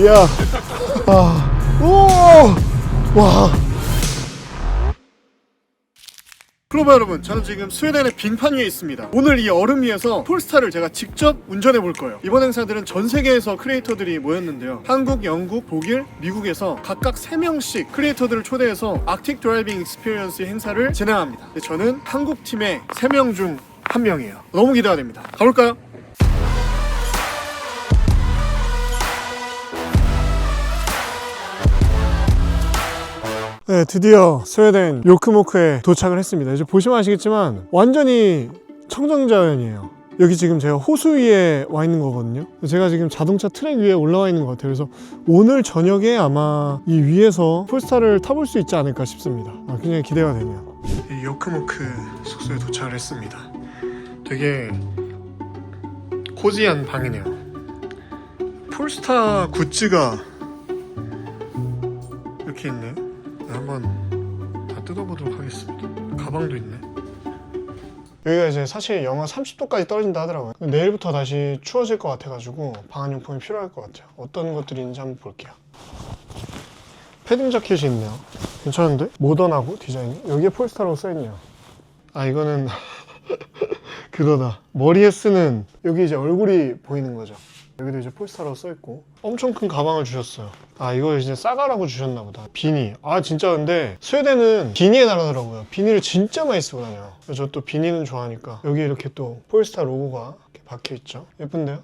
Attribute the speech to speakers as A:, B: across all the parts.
A: 이야. 아. 오! 와. 그러면 여러분 저는 지금 스웨덴의 빙판 위에 있습니다 오늘 이 얼음 위에서 폴스타를 제가 직접 운전해 볼 거예요 이번 행사들은 전 세계에서 크리에이터들이 모였는데요 한국, 영국, 독일, 미국에서 각각 3명씩 크리에이터들을 초대해서 아틱 드라이빙 익스피리언스 행사를 진행합니다 저는 한국 팀의 3명 중한 명이에요 너무 기대가 됩니다 가볼까요? 네, 드디어 스웨덴 요크모크에 도착을 했습니다. 이제 보시면 아시겠지만 완전히 청정자연이에요. 여기 지금 제가 호수 위에 와 있는 거거든요. 제가 지금 자동차 트랙 위에 올라와 있는 것 같아요. 그래서 오늘 저녁에 아마 이 위에서 폴스타를 타볼 수 있지 않을까 싶습니다. 아, 굉장히 기대가 되네요. 이 요크모크 숙소에 도착을 했습니다. 되게 코지한 방이네요. 폴스타 굿즈가 이렇게 있네요. 네, 한번 다 뜯어보도록 하겠습니다. 가방도 있네. 여기가 이제 사실 영하 30도까지 떨어진다 하더라고요. 내일부터 다시 추워질 것 같아가지고 방한용품이 필요할 것 같아요. 어떤 것들이 있는지 한번 볼게요. 패딩 자켓이 있네요. 괜찮은데? 모던하고 디자인이? 여기에 폴스타라고 써있네요. 아 이거는 그거다. 머리에 쓰는 여기 이제 얼굴이 보이는 거죠. 여기도 이제 폴스타라고 써있고. 엄청 큰 가방을 주셨어요. 아 이거 이제 싸가라고 주셨나 보다. 비니. 아 진짜 근데 스웨덴은 비니의 나라더라고요. 비니를 진짜 많이 쓰고 다녀요. 저 또 비니는 좋아하니까 여기 이렇게 또 폴스타 로고가 이렇게 박혀있죠. 예쁜데요?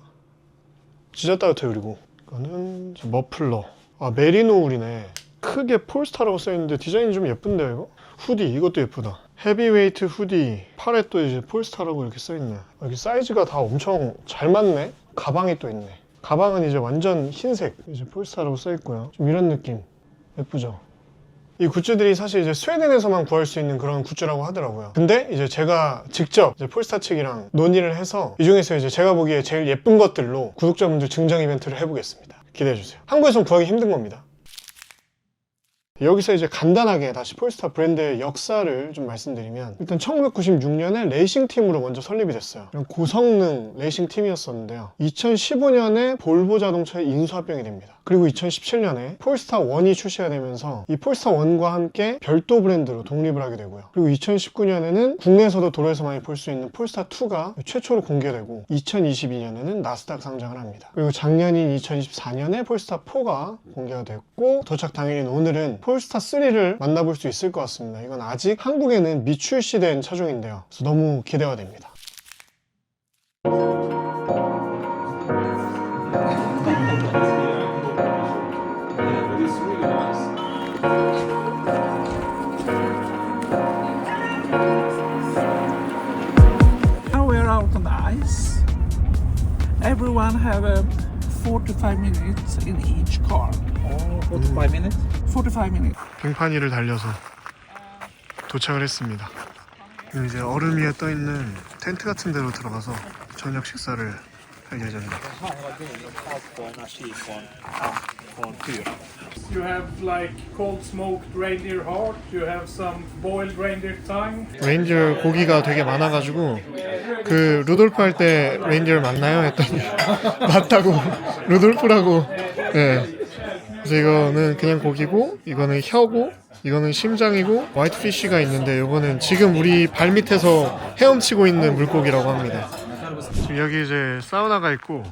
A: 진짜 따뜻해요 그리고. 이거는 머플러. 아 메리노 울이네. 크게 폴스타라고 써있는데 디자인이 좀 예쁜데요 이거? 후디. 이것도 예쁘다. 헤비웨이트 후디. 팔에 또 이제 폴스타라고 이렇게 써있네. 여기 사이즈가 다 엄청 잘 맞네 가방이 또 있네 가방은 이제 완전 흰색 이제 폴스타라고 써있고요 좀 이런 느낌 예쁘죠 이 굿즈들이 사실 이제 스웨덴에서만 구할 수 있는 그런 굿즈라고 하더라고요. 근데 이제 제가 직접 이제 폴스타 측이랑 논의를 해서 이 중에서 이제 제가 보기에 제일 예쁜 것들로 구독자분들 증정 이벤트를 해보겠습니다. 기대해주세요. 한국에선 구하기 힘든 겁니다. 여기서 이제 간단하게 다시 폴스타 브랜드의 역사를 좀 말씀드리면 일단 1996년에 레이싱 팀으로 먼저 설립이 됐어요. 고성능 레이싱 팀이었었는데요. 2015년에 볼보 자동차의 인수합병이 됩니다. 그리고 2017년에 폴스타 1이 출시가 되면서 이 폴스타 1과 함께 별도 브랜드로 독립을 하게 되고요. 그리고 2019년에는 국내에서도 도로에서 많이 볼 수 있는 폴스타 2가 최초로 공개되고 2022년에는 나스닥 상장을 합니다. 그리고 작년인 2024년에 폴스타 4가 공개가 됐고 도착 당일인 오늘은 폴스타 3를 만나볼 수 있을 것 같습니다. 이건 아직 한국에는 미출시된 차종인데요. 그래서 너무 기대가 됩니다.
B: Now we're out on the ice. Everyone have a 45 minutes in each car.
C: Oh, 45 minutes?
B: 45 minutes.
A: 빙판위를 달려서 도착을 했습니다. 그리고 이제 얼음 위에 떠 있는 텐트 같은 데로 들어가서 저녁 식사를 할 예정입니다.
D: You have like cold smoked reindeer heart, you have some boiled reindeer tongue.
A: 레인디어 고기가 되게 많아가지고 그 루돌프 할 때 레인디어 맞나요? 했더니 맞다고 루돌프라고 네. 그래서 이거는 그냥 고기고 이거는 혀고 이거는 심장이고 화이트피쉬가 있는데 이거는 지금 우리 발 밑에서 헤엄치고 있는 물고기라고 합니다 여기 이제 사우나가 있고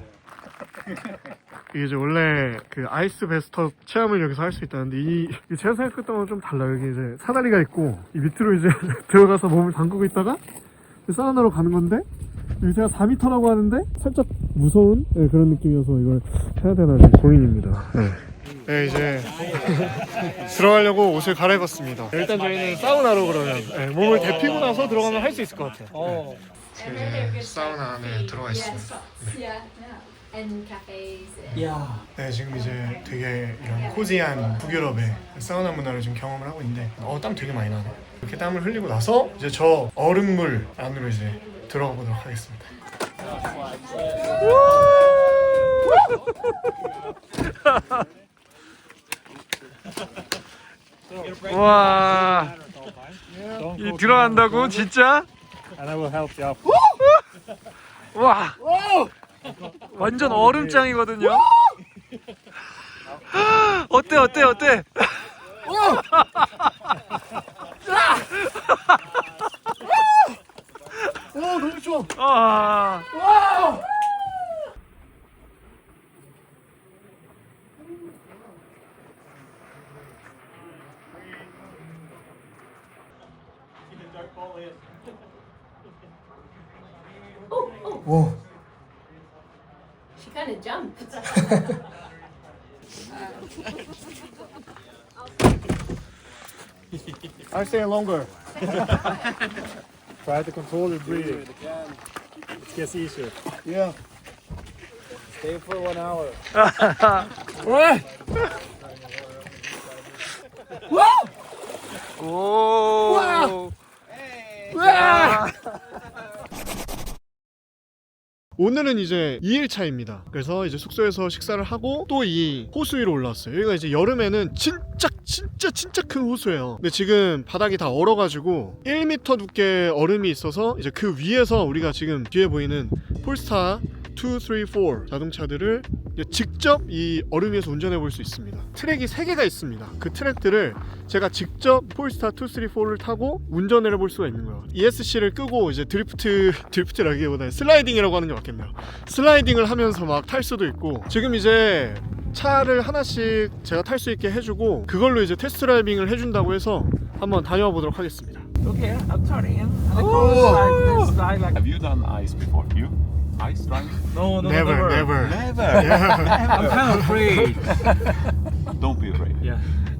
A: 이게 이제 원래 그 아이스 베스터 체험을 여기서 할 수 있다는데 이, 이 제가 생각했던 거랑 좀 달라요. 여기 이제 사다리가 있고 이 밑으로 이제 들어가서 몸을 담그고 있다가 사우나로 가는 건데 제가 4m라고 하는데 살짝 무서운 네, 그런 느낌이어서 이걸 해야 되나 고민입니다. 네. 네 이제 들어가려고 옷을 갈아입었습니다. 일단 저희는 사우나로 그러면 네, 몸을 데피고 나서 들어가면 할 수 있을 것 같아요. 이제 사우나 안에 들어가 있습니다.
E: Cafes.
C: Yeah.
A: 네, 지금 이제 되게 이런 코지한 북유럽의 사우나 문화를 지금 경험을 하고 있는데 어, 땀 되게 많이 나네. 이렇게 땀을 흘리고 나서 이제 저 얼음물 안으로 이제 들어가 보도록 하겠습니다.
D: 와, 이 들어간다고 진짜?
C: And I will help you.
D: 와, 완전 얼음장이거든요.
F: 어때 어때 어때?
A: 오 너무 좋아.
F: 아.
A: 오.
E: She kind of jumped.
A: I stay longer.
C: Try to control your breathing. It gets easier.
A: Yeah.
C: Stay for one hour.
F: 오.
A: 오늘은 이제 2일차입니다. 그래서 이제 숙소에서 식사를 하고 또 이 호수 위로 올라왔어요. 여기가 이제 여름에는 진짜 진짜 진짜 큰 호수예요. 근데 지금 바닥이 다 얼어가지고 1m 두께 얼음이 있어서 이제 그 위에서 우리가 지금 뒤에 보이는 폴스타 2, 3, 4 자동차들을 직접 이 얼음 위에서 운전해 볼 수 있습니다. 트랙이 3개가 있습니다. 그 트랙들을 제가 직접 폴스타 2, 3, 4를 타고 운전을 해볼 수가 있는 거예요. ESC를 끄고 이제 드리프트 드리프트라기보다는 슬라이딩이라고 하는 게 맞겠네요. 슬라이딩을 하면서 막 탈 수도 있고 지금 이제 차를 하나씩 제가 탈 수 있게 해주고 그걸로 이제 테스트 드라이빙을 해준다고 해서 한번 다녀와 보도록 하겠습니다.
B: Okay, I'll turn in. And the car is like this, like, like
G: Have you done ice before? You? Ice driving?
B: no, no,
A: never, never.
G: Never.
B: I'm kind of afraid.
G: Don't be afraid.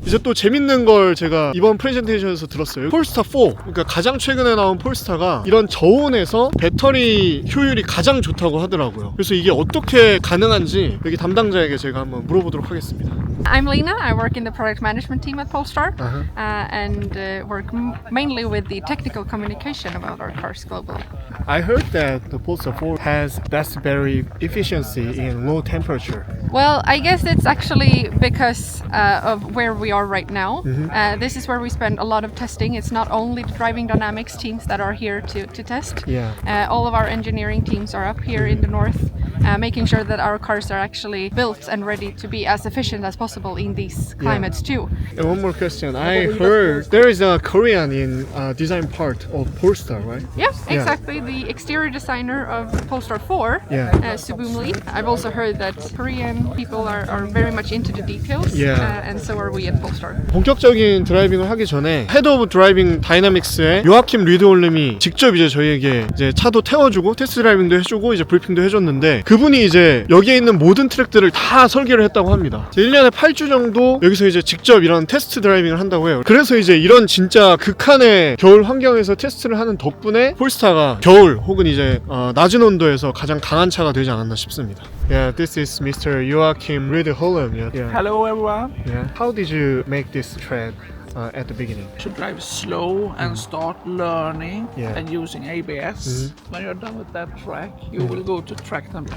A: 이제 또 재밌는 걸 제가 이번 프레젠테이션에서 들었어요. 폴스타 4. 그러니까 가장 최근에 나온 폴스타가 이런 저온에서 배터리 효율이 가장 좋다고 하더라고요. 그래서 이게 어떻게 가능한지 여기 담당자에게 제가 한번 물어보도록 하겠습니다.
H: I'm Lena. I work in the product management team at Polestar
A: Uh-huh.
H: uh, and uh, work m- mainly with the technical communication about our cars globally.
A: I heard that the Polestar 4 has best battery efficiency in low temperature.
H: Well, I guess it's actually because uh, of where we are right now.
A: Mm-hmm.
H: Uh, this is where we spend a lot of testing. It's not only the driving dynamics teams that are here to, to test.
A: Yeah.
H: Uh, all of our engineering teams are up here in the north, uh, making sure that our cars are actually built and ready to be as efficient as possible in these climates too.
A: And one more question. I heard there is a Korean in uh, design part of Polestar, right?
H: Yeah, exactly. The exterior designer of Polestar 4,
A: Yeah.
H: uh, Subum Lee. I've also heard that Korean people are, are very much into the details,
A: Yeah.
H: uh, and so are we at Polestar.
A: 본격적인 드라이빙을 하기 전에 헤드 오브 드라이빙 다이나믹스의 요아킴 리드 올림이 직접 이제 저희에게 이제 차도 태워주고 테스트 드라이빙도 해주고 이제 브리핑도 해줬는데 그 분이 이제 여기에 있는 모든 트랙들을 다 설계를 했다고 합니다. 이제 1년에 8주 정도 여기서 이제 직접 이런 테스트 드라이빙을 한다고 해요. 그래서 이제 이런 진짜 극한의 겨울 환경에서 테스트를 하는 덕분에 폴스타가 겨울 혹은 이제 어, 낮은 온도에서 가장 강한 차가 되지 않았나 싶습니다. Yeah, this is Mr. Joachim Riedholm. Yeah.
B: Hello, everyone.
A: Yeah. How did you make this track uh, at the beginning?
B: Should drive slow and start learning
A: Yeah.
B: and using ABS. Mm-hmm. When you're done with that track, you mm-hmm. will go to track number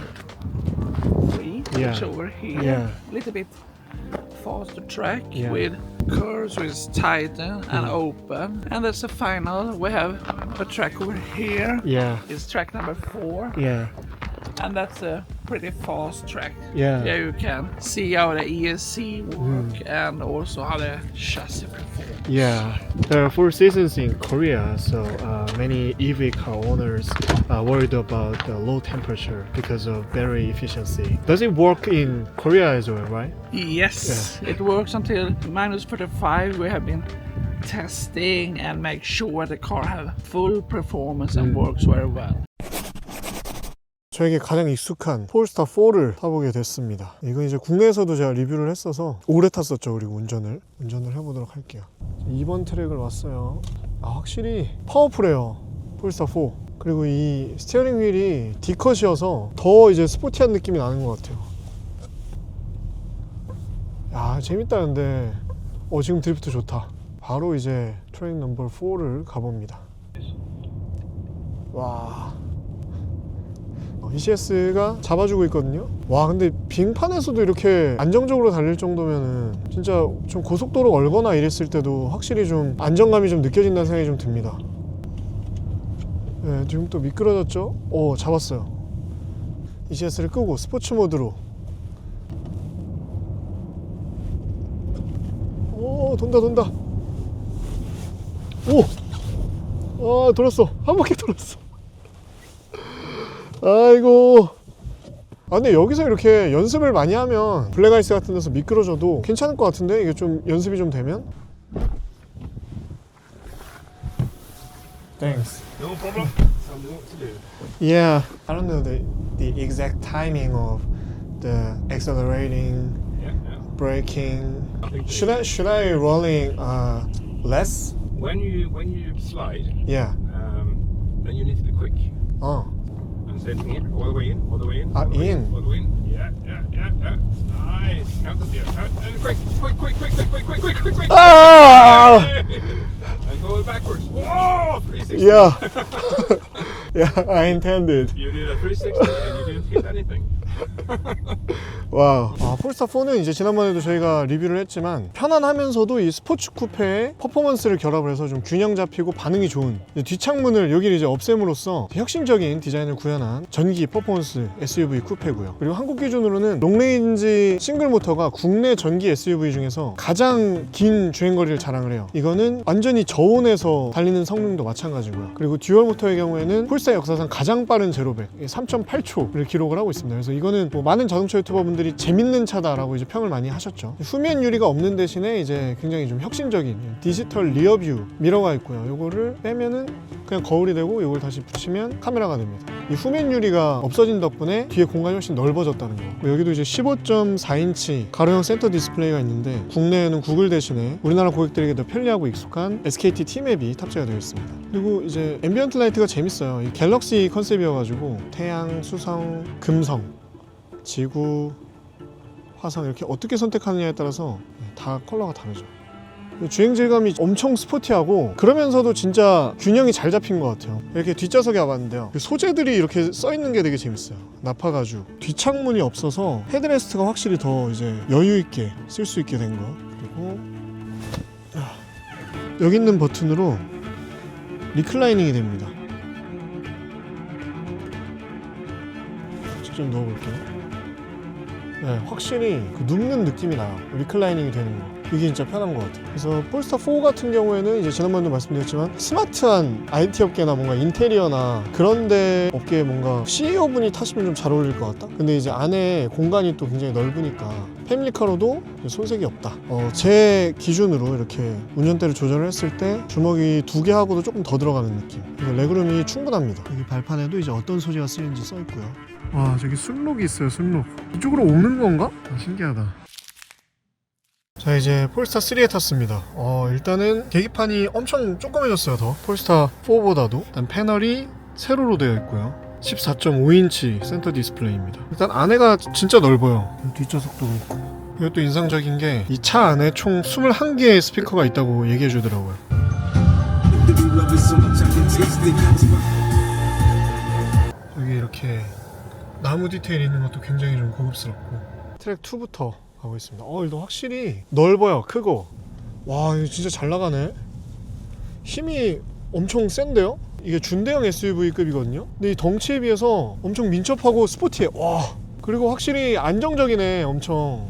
B: three,
A: Yeah.
B: which over here.
A: Yeah.
B: A little bit faster track
A: Yeah.
B: with curves which is tighten and mm-hmm. open. And that's the final. We have a track over here.
A: Yeah.
B: It's track number four,
A: Yeah.
B: and that's a pretty fast track.
A: Yeah.
B: Yeah, you can see how the ESC work and also how the chassis perform.
A: Yeah. There are four seasons in Korea, so uh, many EV car owners are worried about the low temperature because of battery efficiency. Does it work in Korea as well, right?
B: Yes, it works until minus 35. We have been testing and make sure the car have full performance and works very well.
A: 저에게 가장 익숙한 폴스타 4를 타보게 됐습니다. 이건 이제 국내에서도 제가 리뷰를 했어서 오래 탔었죠. 그리고 운전을 운전을 해보도록 할게요. 2번 트랙을 왔어요. 아 확실히 파워풀해요. 폴스타 4. 그리고 이 스티어링 휠이 D컷이어서 더 이제 스포티한 느낌이 나는 것 같아요. 야 재밌다 근데 어 지금 드리프트 좋다. 바로 이제 트랙 넘버 4를 가봅니다. 와. 어, ECS가 잡아주고 있거든요. 와, 근데 빙판에서도 이렇게 안정적으로 달릴 정도면은 진짜 좀 고속도로 얼거나 이랬을 때도 확실히 좀 안정감이 좀 느껴진다는 생각이 좀 듭니다. 네, 지금 또 미끄러졌죠? 오, 잡았어요. ECS를 끄고 스포츠 모드로. 돈다 돈다 오 아 돌았어 한 바퀴 돌았어 아이고 아 근데 여기서 이렇게 연습을 많이 하면 블랙아이스 같은 데서 미끄러져도 괜찮을 것 같은데 이게 좀 연습이 좀 되면 Thanks
C: No problem. Tell me what to do.
A: Yeah I don't know the, the exact timing of the accelerating
C: Yeah, yeah.
A: braking
C: I think
A: Should I should I rolling uh less?
C: when you when you slide,
A: Yeah.
C: um, then you need to be quick.
A: Oh.
C: Thing all the way in, all the way in.
A: Ah,
C: all the way
A: in.
C: All the way in. Yeah, yeah, yeah, yeah. Nice. Count the steer. Uh, quick, quick, quick, quick, quick, quick, quick, quick, quick, quick.
A: Ah!
C: and go backwards. Whoa! 360.
A: Yeah. yeah, I intended.
C: You did a 360 and you didn't hit anything.
A: 와. 아, 폴스타 4는 이제 지난번에도 저희가 리뷰를 했지만 편안하면서도 이 스포츠 쿠페의 퍼포먼스를 결합을 해서 좀 균형 잡히고 반응이 좋은 뒷창문을 여기를 이제 없앰으로써 혁신적인 디자인을 구현한 전기 퍼포먼스 SUV 쿠페고요. 그리고 한국 기준으로는 롱레인지 싱글 모터가 국내 전기 SUV 중에서 가장 긴 주행거리를 자랑을 해요. 이거는 완전히 저온에서 달리는 성능도 마찬가지고요. 그리고 듀얼 모터의 경우에는 폴스타 역사상 가장 빠른 제로백 3.8초를 기록을 하고 있습니다. 그래서 이거는 뭐 많은 자동차 유튜버분들 이 재밌는 차다라고 이제 평을 많이 하셨죠. 후면 유리가 없는 대신에 이제 굉장히 좀 혁신적인 디지털 리어뷰 미러가 있고요. 요거를 빼면은 그냥 거울이 되고 이걸 다시 붙이면 카메라가 됩니다. 이 후면 유리가 없어진 덕분에 뒤에 공간이 훨씬 넓어졌다는 거. 그리고 여기도 이제 15.4인치 가로형 센터 디스플레이가 있는데 국내에는 구글 대신에 우리나라 고객들에게 더 편리하고 익숙한 SKT T맵이 탑재가 되어 있습니다. 그리고 이제 앰비언트 라이트가 재밌어요. 이 갤럭시 컨셉이어가지고 태양, 수성, 금성, 지구, 화성 이렇게 어떻게 선택하느냐에 따라서 다 컬러가 다르죠. 주행 질감이 엄청 스포티하고 그러면서도 진짜 균형이 잘 잡힌 것 같아요. 이렇게 뒷좌석에 와봤는데요. 그 소재들이 이렇게 써 있는 게 되게 재밌어요. 나파 가죽. 뒷창문이 없어서 헤드레스트가 확실히 더 이제 여유 있게 쓸 수 있게 된 거. 그리고 아, 여기 있는 버튼으로 리클라이닝이 됩니다. 직접 넣어볼게요. 네, 확실히 그 눕는 느낌이 나요. 리클라이닝이 되는 거. 이게 진짜 편한 것 같아요. 그래서 폴스타 4 같은 경우에는 이제 지난번에도 말씀드렸지만 스마트한 IT 업계나 뭔가 인테리어나 그런데 업계에 뭔가 CEO 분이 타시면 좀 잘 어울릴 것 같다. 근데 이제 안에 공간이 또 굉장히 넓으니까 패밀리카로도 손색이 없다. 어, 제 기준으로 이렇게 운전대를 조절을 했을 때 주먹이 두 개 하고도 조금 더 들어가는 느낌. 레그룸이 충분합니다. 여기 발판에도 이제 어떤 소재가 쓰이는지 써 있고요. 와 저기 순록이 있어요 순록. 이쪽으로 오는 건가? 아, 신기하다. 자 이제 폴스타 3에 탔습니다. 어 일단은 계기판이 엄청 조그매졌어요 더. 폴스타 4보다도. 일단 패널이 세로로 되어 있고요. 14.5인치 센터 디스플레이입니다. 일단 안에가 진짜 넓어요. 뒷좌석도 그렇고. 그리고 또 인상적인 게 이 차 안에 총 21개의 스피커가 있다고 얘기해 주더라고요 나무 디테일 있는 것도 굉장히 좀 고급스럽고 트랙 2부터 가고 있습니다. 어, 일단 확실히 넓어요. 크고. 와, 이거 진짜 잘 나가네. 힘이 엄청 센데요? 이게 준대형 SUV급이거든요. 근데 이 덩치에 비해서 엄청 민첩하고 스포티해. 와. 그리고 확실히 안정적이네. 엄청.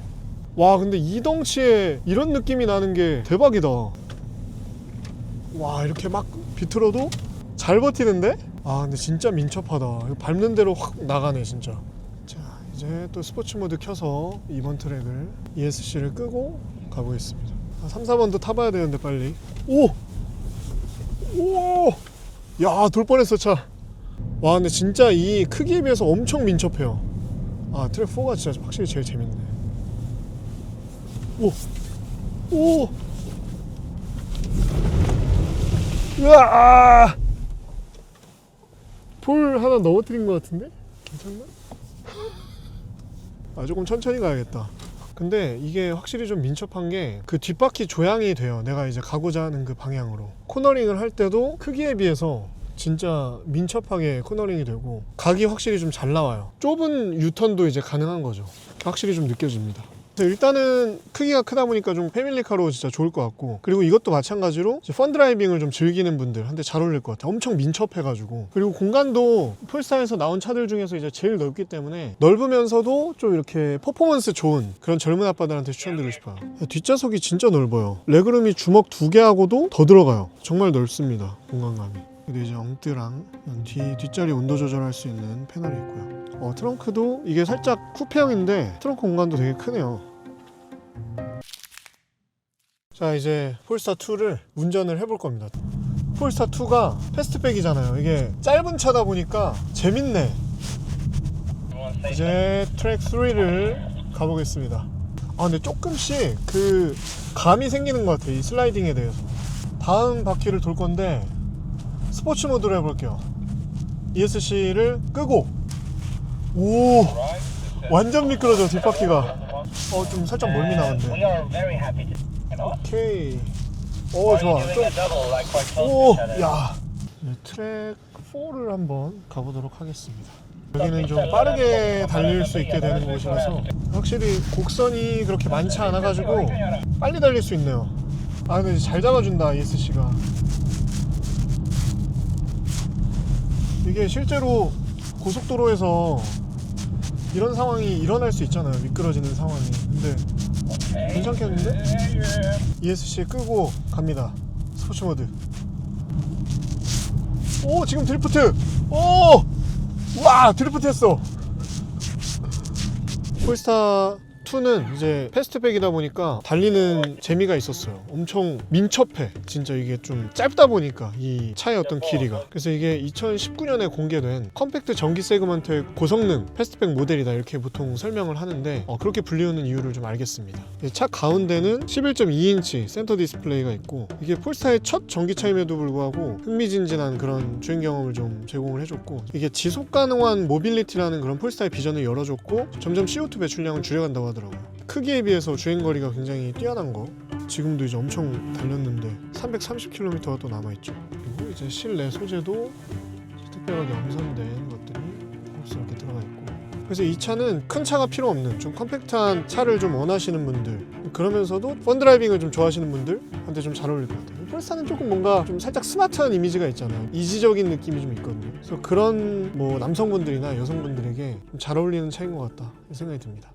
A: 와, 근데 이 덩치에 이런 느낌이 나는 게 대박이다. 와, 이렇게 막 비틀어도 잘 버티는데? 아, 근데 진짜 민첩하다. 밟는 대로 확 나가네, 진짜. 자 이제 또 스포츠 모드 켜서 이번 트랙을 ESC를 끄고 가보겠습니다 3, 4번도 타봐야 되는데 빨리 오! 오! 야, 돌 뻔했어, 차. 와, 근데 진짜 이 크기에 비해서 엄청 민첩해요. 아, 트랙 4가 진짜 확실히 제일 재밌네. 오! 오! 으아! 폴 하나 넘어뜨린 것 같은데? 괜찮나? 아 조금 천천히 가야겠다. 근데 이게 확실히 좀 민첩한 게 그 뒷바퀴 조향이 돼요. 내가 이제 가고자 하는 그 방향으로. 코너링을 할 때도 크기에 비해서 진짜 민첩하게 코너링이 되고 각이 확실히 좀 잘 나와요. 좁은 유턴도 이제 가능한 거죠. 확실히 좀 느껴집니다. 그래서 일단은 크기가 크다 보니까 좀 패밀리카로 진짜 좋을 것 같고 그리고 이것도 마찬가지로 펀드라이빙을 좀 즐기는 분들한테 잘 어울릴 것 같아요. 엄청 민첩해가지고 그리고 공간도 폴스타에서 나온 차들 중에서 이제 제일 넓기 때문에 넓으면서도 좀 이렇게 퍼포먼스 좋은 그런 젊은 아빠들한테 추천드리고 싶어요. 뒷좌석이 진짜 넓어요. 레그룸이 주먹 두 개하고도 더 들어가요. 정말 넓습니다. 공간감이. 그리고 이제 엉뜨랑 뒤 뒷자리 온도 조절할 수 있는 패널이 있고요. 어, 트렁크도 이게 살짝 쿠페형인데 트렁크 공간도 되게 크네요. 자 이제 폴스타 2를 운전을 해볼 겁니다. 폴스타 2가 패스트백이잖아요. 이게 짧은 차다 보니까 재밌네. 이제 트랙 3를 가보겠습니다. 아 근데 조금씩 그 감이 생기는 것 같아요. 이 슬라이딩에 대해서. 다음 바퀴를 돌 건데 스포츠 모드로 해볼게요. ESC를 끄고. 오 완전 미끄러져 뒷바퀴가. 어 좀 살짝 멀미 나는데 오케이. 오 좋아. 오야. 트랙 4를 한번 가보도록 하겠습니다. 여기는 좀 빠르게 달릴 수 있게 되는 곳이라서 확실히 곡선이 그렇게 많지 않아 가지고 빨리 달릴 수 있네요. 아 근데 잘 잡아준다 ESC가 이게 실제로 고속도로에서 이런 상황이 일어날 수 있잖아요. 미끄러지는 상황이. 근데 괜찮겠는데? ESC 끄고 갑니다. 스포츠 모드. 오 지금 드리프트. 오! 와 드리프트 했어. 폴스타 2는 이제 패스트백이다 보니까 달리는 재미가 있었어요. 엄청 민첩해. 진짜 이게 좀 짧다 보니까 이 차의 어떤 길이가. 그래서 이게 2019년에 공개된 컴팩트 전기 세그먼트의 고성능 패스트백 모델이다 이렇게 보통 설명을 하는데 어, 그렇게 불리우는 이유를 좀 알겠습니다. 이차 가운데는 11.2인치 센터 디스플레이가 있고 이게 폴스타의 첫 전기차임에도 불구하고 흥미진진한 그런 주행 경험을 좀 제공을 해줬고 이게 지속 가능한 모빌리티라는 그런 폴스타의 비전을 열어줬고 점점 CO2 배출량을 줄여간다고 하더라고요. 크기에 비해서 주행 거리가 굉장히 뛰어난 거. 지금도 이제 엄청 달렸는데 330km가 또 남아있죠. 그리고 이제 실내 소재도 특별하게 엄선된 것들이 곱스럽게 들어가 있고. 그래서 이 차는 큰 차가 필요 없는 좀 컴팩트한 차를 좀 원하시는 분들 그러면서도 펀드라이빙을 좀 좋아하시는 분들한테 좀 잘 어울릴 것 같아요. 폴스타는 조금 뭔가 좀 살짝 스마트한 이미지가 있잖아요. 이지적인 느낌이 좀 있거든요. 그래서 그런 뭐 남성분들이나 여성분들에게 좀잘 어울리는 차인 것 같다 생각이 듭니다.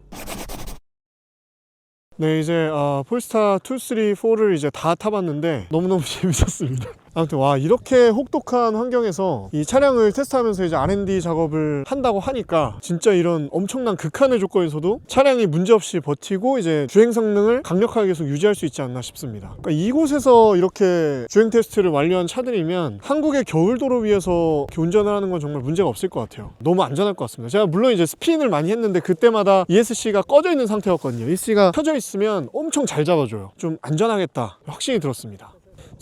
A: 네 이제 어, 폴스타 2, 3, 4를 이제 다 타봤는데 너무너무 재밌었습니다 아무튼 와 이렇게 혹독한 환경에서 이 차량을 테스트하면서 이제 R&D 작업을 한다고 하니까 진짜 이런 엄청난 극한의 조건에서도 차량이 문제없이 버티고 이제 주행 성능을 강력하게 계속 유지할 수 있지 않나 싶습니다. 그러니까 이곳에서 이렇게 주행 테스트를 완료한 차들이면 한국의 겨울 도로 위에서 운전을 하는 건 정말 문제가 없을 것 같아요. 너무 안전할 것 같습니다. 제가 물론 이제 스핀을 많이 했는데 그때마다 ESC가 꺼져 있는 상태였거든요. ESC가 켜져 있으면 엄청 잘 잡아줘요. 좀 안전하겠다. 확신이 들었습니다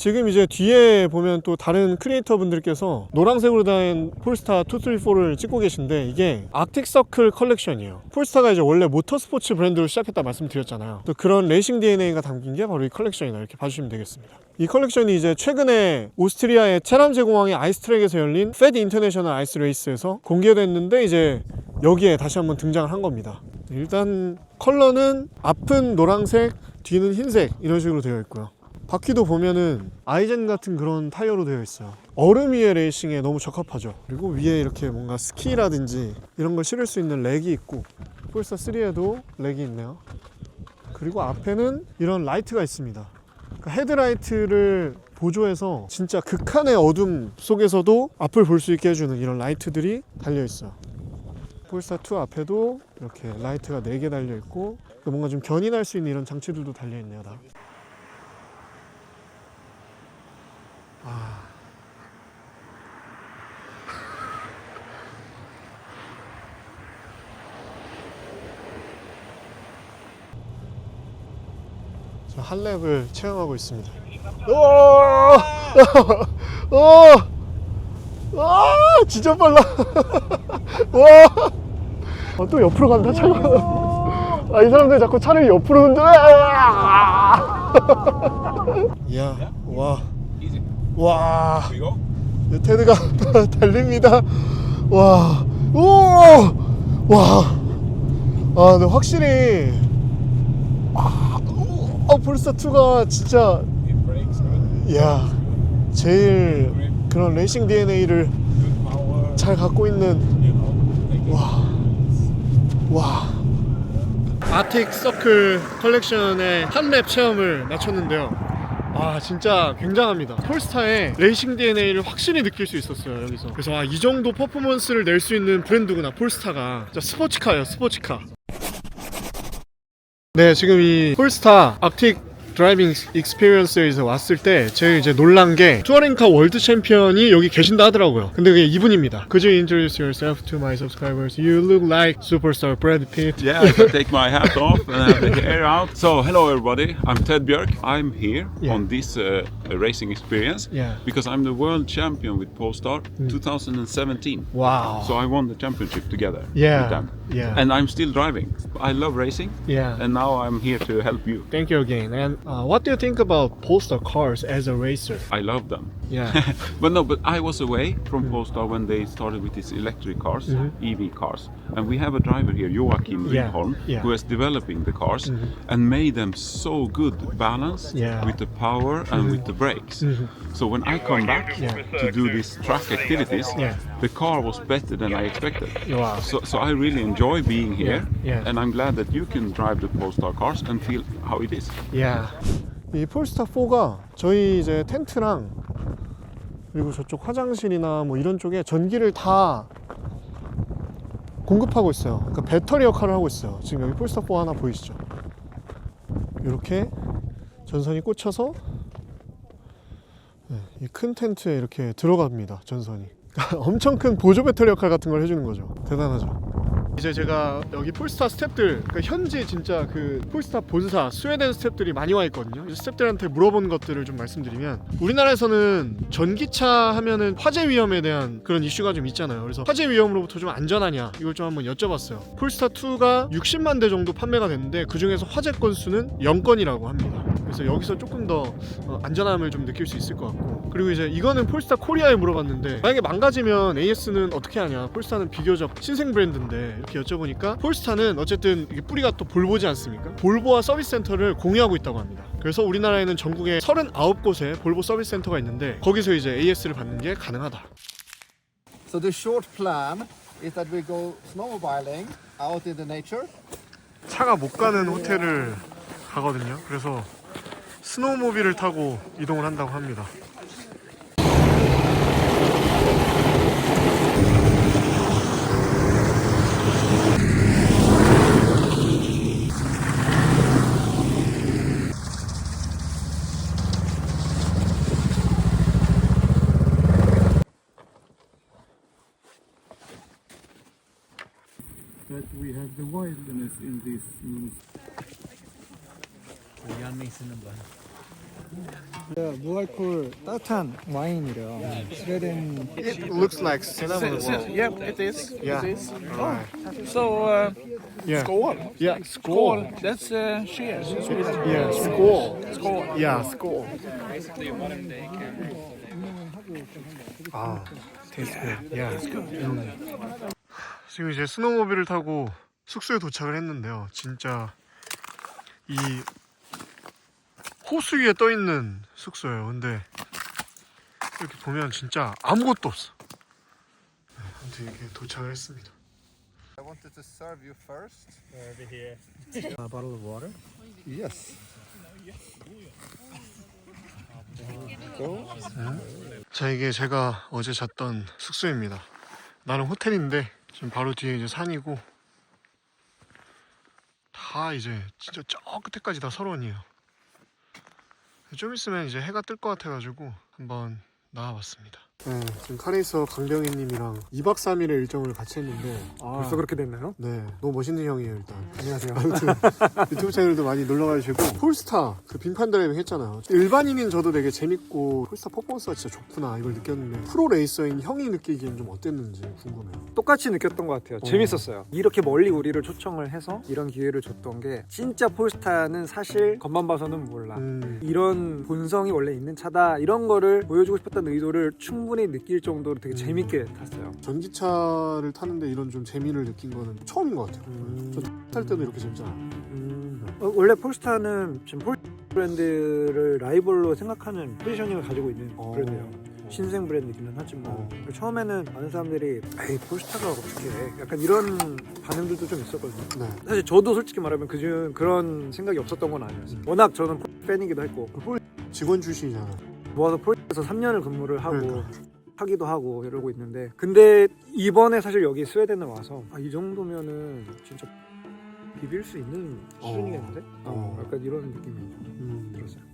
A: 지금 이제 뒤에 보면 또 다른 크리에이터 분들께서 노란색으로 된 폴스타 2, 3, 4를 찍고 계신데 이게 아틱 서클 컬렉션이에요. 폴스타가 이제 원래 모터스포츠 브랜드로 시작했다 말씀드렸잖아요. 또 그런 레이싱 DNA가 담긴 게 바로 이 컬렉션이다 이렇게 봐주시면 되겠습니다. 이 컬렉션이 이제 최근에 오스트리아의 체람제 공항의 아이스트랙에서 열린 페드 인터내셔널 아이스 레이스에서 공개됐는데 이제 여기에 다시 한번 등장을 한 겁니다. 일단 컬러는 앞은 노란색, 뒤는 흰색 이런 식으로 되어 있고요. 바퀴도 보면은 아이젠 같은 그런 타이어로 되어 있어요. 얼음 위에 레이싱에 너무 적합하죠. 그리고 위에 이렇게 뭔가 스키라든지 이런 걸 실을 수 있는 렉이 있고 폴스타 3에도 렉이 있네요. 그리고 앞에는 이런 라이트가 있습니다. 그러니까 헤드라이트를 보조해서 진짜 극한의 어둠 속에서도 앞을 볼 수 있게 해주는 이런 라이트들이 달려 있어요. 폴스타 2 앞에도 이렇게 라이트가 4개 달려 있고 뭔가 좀 견인할 수 있는 이런 장치들도 달려 있네요. 다. 아. 저 한랩을 체험하고 있습니다. 오! 오! 와! 진짜 빨라. 와! 아, 또 옆으로 간다 차가. 아, 이 사람들 자꾸 차를 옆으로 흔들어. 이야, 와. 와.
C: We go.
A: 테드가 달립니다. 와, 오, 와. 아, 근데 확실히 아, 어 폴스타 2가 진짜. 야 제일 그런 레이싱 DNA를. 잘 갖고 있는 와. 와. 아틱 서클 컬렉션의 한 랩 체험을 마쳤는데요. 아 진짜 굉장합니다. 폴스타의 레이싱 DNA를 확실히 느낄 수 있었어요 여기서. 그래서 아, 이 정도 퍼포먼스를 낼 수 있는 브랜드구나 폴스타가. 진짜 스포츠카예요 스포츠카. 네 지금 이 폴스타 아틱 드라이빙 익스피리언스에서 왔을 때 제일 이제 놀란 게 투어링카 월드 챔피언이 여기 계신다 하더라고요. 근데 그게 이분입니다. Could you introduce yourself to my subscribers? You look like superstar Brad Pitt.
G: Yeah, I can take my hat off and have the hair out. So, hello everybody. I'm Ted Björk. I'm here
A: Yeah.
G: on this uh, racing experience
A: Yeah.
G: because I'm the world champion with Polestar 2017.
A: Wow.
G: So I won the championship together
A: Yeah,
G: with them.
A: yeah.
G: And I'm still driving. I love racing.
A: Yeah.
G: And now I'm here to help you.
A: Thank you again. And uh, what do you think about Polestar cars as a racer?
G: I love them.
A: Yeah.
G: but no, but I was away from Polestar when they started with these electric cars, EV cars, and we have a driver here, Joachim
A: Mm-hmm. Yeah,
G: Lindholm,
A: yeah. Mm-hmm.
G: who is developing the cars and made them so good balance
A: Yeah. Mm-hmm.
G: with the power and with the brakes. So when I come back
A: Yeah.
G: to do these track activities,
A: Yeah.
G: the car was better than I expected.
A: Wow.
G: So, so I really enjoy being here,
A: Yeah, yeah.
G: and I'm glad that you can drive the Polestar cars and feel how it is.
A: Yeah. 이 폴스타 4가 저희 이제 텐트랑 그리고 저쪽 화장실이나 뭐 이런 쪽에 전기를 다 공급하고 있어요. 그러니까 배터리 역할을 하고 있어요. 지금 여기 폴스타 4 하나 보이시죠? 이렇게 전선이 꽂혀서 네, 이큰 텐트에 이렇게 들어갑니다. 전선이. 엄청 큰 보조 배터리 역할 같은 걸 해주는 거죠. 대단하죠. 이제 제가 여기 폴스타 스탭들 그러니까 현지 진짜 그 폴스타 본사 스웨덴 스탭들이 많이 와 있거든요. 이 스탭들한테 물어본 것들을 좀 말씀드리면 우리나라에서는 전기차 하면은 화재 위험에 대한 그런 이슈가 좀 있잖아요. 그래서 화재 위험으로부터 좀 안전하냐 이걸 좀 한번 여쭤봤어요. 폴스타 2가 60만 대 정도 판매가 됐는데 그 중에서 화재 건수는 0건이라고 합니다. 그래서 여기서 조금 더 어, 안전함을 좀 느낄 수 있을 것 같고. 그리고 이제 이거는 폴스타 코리아에 물어봤는데 만약에 망가지면 AS는 어떻게 하냐? 폴스타는 비교적 신생 브랜드인데 이렇게 여쭤보니까 폴스타는 어쨌든 이게 뿌리가 또 볼보지 않습니까? 볼보와 서비스 센터를 공유하고 있다고 합니다. 그래서 우리나라에는 전국에 39곳에 볼보 서비스 센터가 있는데 거기서 이제 AS를 받는 게 가능하다.
I: So the short plan is that we go snowmobiling out in the nature.
A: 차가 못 가는 호텔을 가거든요. 그래서 스노우모빌을 타고 이동을 한다고 합니다
C: But we have the wilderness in this.
I: 무알콜 따뜻한 와인이래요. 스웨덴
A: It looks like cinnamon roll.
B: Yeah, it is.
A: Yeah.
B: It is.
A: Alright.
B: So, uh,
A: Yeah.
B: skål.
A: Yeah,
B: Skål. That's uh, cheers in Swedish.
A: Yeah, skål.
B: Skål.
A: Yeah, skål. 아, tastes good. Yeah, it's good. 음. 지금 이제 스노우모빌을 타고 숙소에 도착을 했는데요. 진짜 이 호수 위에 떠 있는 숙소예요. 근데 이렇게 보면 진짜 아무것도 없어. 네, 아무튼 이렇게 도착을 했습니다.
I: I wanted to serve you first. Over here. A bottle of water? Yes.
A: 자 이게 제가 어제 잤던 숙소입니다. 나는 호텔인데 지금 바로 뒤에 이제 산이고 다 이제 진짜 저 끝에까지 다 설원이에요. 좀 있으면 이제 해가 뜰 것 같아가지고 한번 나와봤습니다. 네, 지금 카레이서 강병희님이랑 2박 3일의 일정을 같이 했는데
J: 벌써 그렇게 됐나요?
A: 네, 너무 멋있는 형이에요 일단.
J: 안녕하세요.
A: 아무튼 유튜브 채널도 많이 놀러 가주시고 폴스타 그 빙판 드라이빙 했잖아요. 일반인인 저도 되게 재밌고 폴스타 퍼포먼스가 진짜 좋구나 이걸 느꼈는데 프로 레이서인 형이 느끼기엔 좀 어땠는지 궁금해요.
J: 똑같이 느꼈던 것 같아요. 재밌었어요. 이렇게 멀리 우리를 초청을 해서 이런 기회를 줬던 게 진짜 폴스타는 사실 겉만 봐서는 몰라.
A: 음,
J: 이런 본성이 원래 있는 차다 이런 거를 보여주고 싶었던 의도를 충분히 느낄 정도로 되게 재밌게 탔어요.
A: 전기차를 타는데 이런 좀 재미를 느낀 거는 처음인 것 같아요.
J: 음.
A: 전탈 때도 이렇게 재밌잖아요.
J: 음. 어, 원래 폴스타는 지금 폴 브랜드를 라이벌로 생각하는 포지셔닝을 가지고 있는
A: 어.
J: 브랜드예요. 신생 브랜드이기는 하지만
A: 어.
J: 처음에는 많은 사람들이 에이 폴스타가 어떻게 해 약간 이런 반응들도 좀 있었거든요.
A: 네.
J: 사실 저도 솔직히 말하면 그중 그런 생각이 없었던 건 아니었어요. 워낙 저는 폴 팬이기도 했고
A: 직원 출신이잖아.
J: 모아서 폴에서 3년을 근무를 하고
A: 그러니까.
J: 하기도 하고 이러고 있는데 근데 이번에 사실 여기 스웨덴에 와서 아, 이 정도면은 진짜 비빌 수 있는 수준이겠는데? 어,
A: 어.
J: 약간 이런 느낌이
A: 음.
J: 들었어요.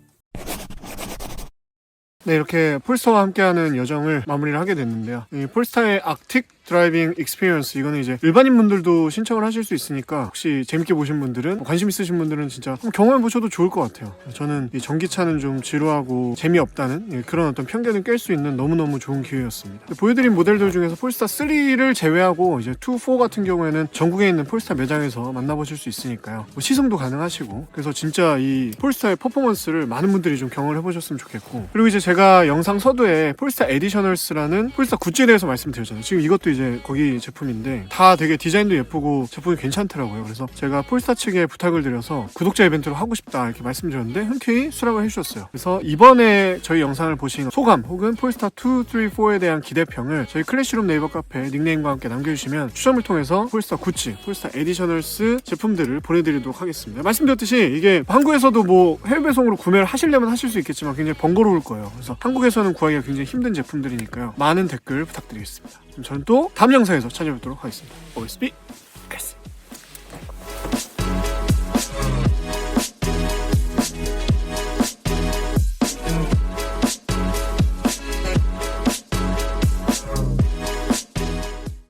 A: 네, 이렇게 폴스타와 함께하는 여정을 마무리를 하게 됐는데요. 이 폴스타의 악틱 드라이빙 익스피리언스 이거는 이제 일반인 분들도 신청을 하실 수 있으니까 혹시 재밌게 보신 분들은 관심 있으신 분들은 진짜 한번 경험해 보셔도 좋을 것 같아요. 저는 이 전기차는 좀 지루하고 재미없다는 예, 그런 어떤 편견을 깰 수 있는 너무너무 좋은 기회였습니다. 보여드린 모델들 중에서 폴스타 3를 제외하고 이제 2, 4 같은 경우에는 전국에 있는 폴스타 매장에서 만나보실 수 있으니까요. 뭐 시승도 가능하시고 그래서 진짜 이 폴스타의 퍼포먼스를 많은 분들이 좀 경험을 해보셨으면 좋겠고 그리고 이제 제가 영상 서두에 폴스타 에디셔널스라는 폴스타 굿즈에 대해서 말씀드렸잖아요. 지금 이것도 이제 거기 제품인데 다 되게 디자인도 예쁘고 제품이 괜찮더라고요. 그래서 제가 폴스타 측에 부탁을 드려서 구독자 이벤트로 하고 싶다 이렇게 말씀드렸는데 흔쾌히 수락을 해주셨어요. 그래서 이번에 저희 영상을 보신 소감 혹은 폴스타 2, 3, 4에 대한 기대평을 저희 클래시룸 네이버 카페 닉네임과 함께 남겨주시면 추첨을 통해서 폴스타 구찌, 폴스타 에디셔널스 제품들을 보내드리도록 하겠습니다. 말씀드렸듯이 이게 한국에서도 뭐 해외 배송으로 구매를 하시려면 하실 수 있겠지만 굉장히 번거로울 거예요. 그래서 한국에서는 구하기가 굉장히 힘든 제품들이니까요. 많은 댓글 부탁드리겠습니다. 저는 또 다음 영상에서 찾아뵙도록 하겠습니다. OSB.